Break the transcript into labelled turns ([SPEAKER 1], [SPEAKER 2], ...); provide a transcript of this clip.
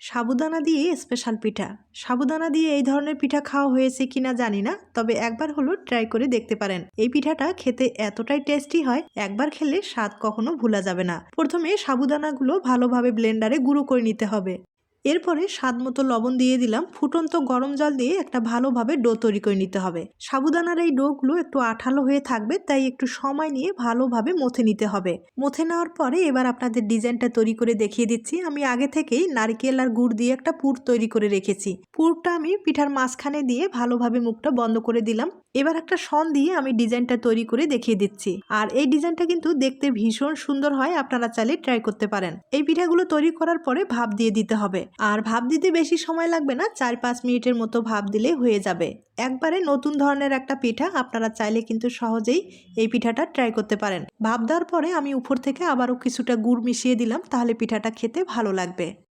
[SPEAKER 1] সাবুদানা দিয়ে স্পেশাল পিঠা। সাবুদানা দিয়ে এই ধরনের পিঠা খাওয়া হয়েছে কিনা জানি না, তবে একবার হলো ট্রাই করে দেখতে পারেন। এই পিঠাটা খেতে এতটাই টেস্টি হয়, একবার খেলে স্বাদ কখনো ভোলা যাবে না। প্রথমে সাবুদানাগুলো ভালোভাবে ব্লেন্ডারে গুঁড়ো করে নিতে হবে। এরপরে স্বাদ মতো লবণ দিয়ে দিলাম। ফুটন্ত গরম জল দিয়ে একটা ভালোভাবে ডো তৈরি করে নিতে হবে। সাবুদানার এই ডোগুলো একটু আঠালো হয়ে থাকবে, তাই একটু সময় নিয়ে ভালোভাবে মথে নিতে হবে। মথে নেওয়ার পরে এবার আপনাদের ডিজাইনটা তৈরি করে দেখিয়ে দিচ্ছি। আমি আগে থেকেই নারকেল আর গুড় দিয়ে একটা পুর তৈরি করে রেখেছি। পুরটা আমি পিঠার মাঝখানে দিয়ে ভালোভাবে মুখটা বন্ধ করে দিলাম। এবার একটা সন দিয়ে আমি ডিজাইনটা তৈরি করে দেখিয়ে দিচ্ছি। আর এই ডিজাইনটা কিন্তু দেখতে ভীষণ সুন্দর হয়, আপনারা চাইলে ট্রাই করতে পারেন। এই পিঠাগুলো তৈরি করার পরে ভাপ দিয়ে দিতে হবে। আর ভাব দিতে বেশি সময় লাগবে না, চার পাঁচ মিনিটের মতো ভাব দিলে হয়ে যাবে। একবারে নতুন ধরনের একটা পিঠা আপনারা চাইলে কিন্তু সহজেই এই পিঠাটা ট্রাই করতে পারেন। ভাব দেওয়ার পরে আমি উপর থেকে আবারও কিছুটা গুড় মিশিয়ে দিলাম, তাহলে পিঠাটা খেতে ভালো লাগবে।